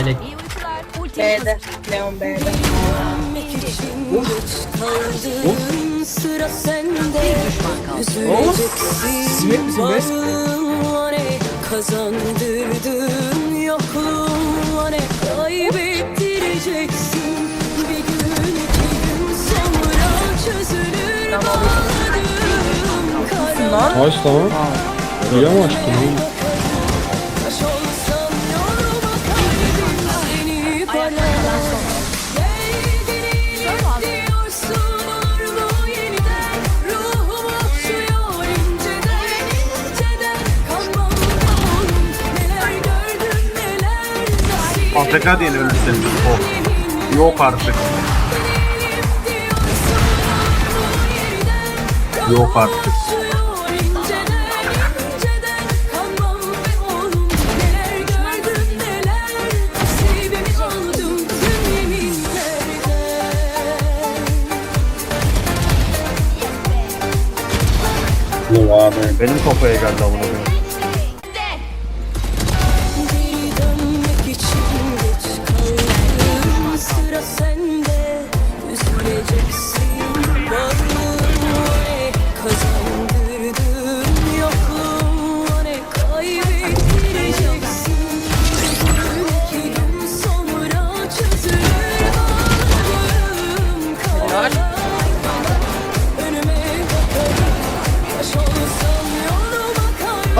Melek. İyi uykular. Ulti B'de. Leon B'de. Sıra sende misin be? Kazandırdın yokluğun ne kaybettireceksin Bir gün iki gün sonra çözülür bağladığım kara Aç tamam. İyi ama açtım. AFK diye ölmüş senin. Oh. Yok artık. Yok artık. Benim kafaya geldi amına koyayım.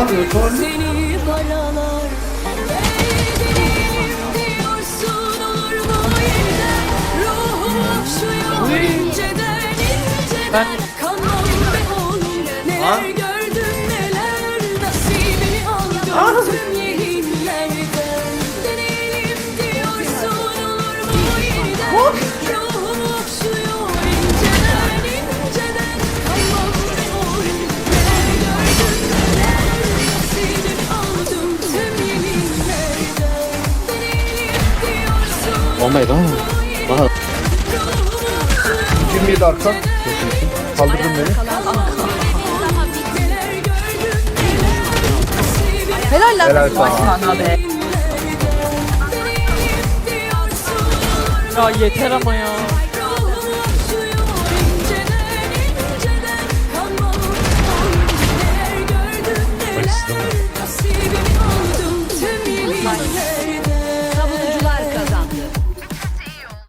Yoluma kalbim Seni paralar diyorsun Olmaydı ama. Bana 27 arka. Kaldırdın beni. Helal lan. Helal sana. sana be. Ya yeter ama ya.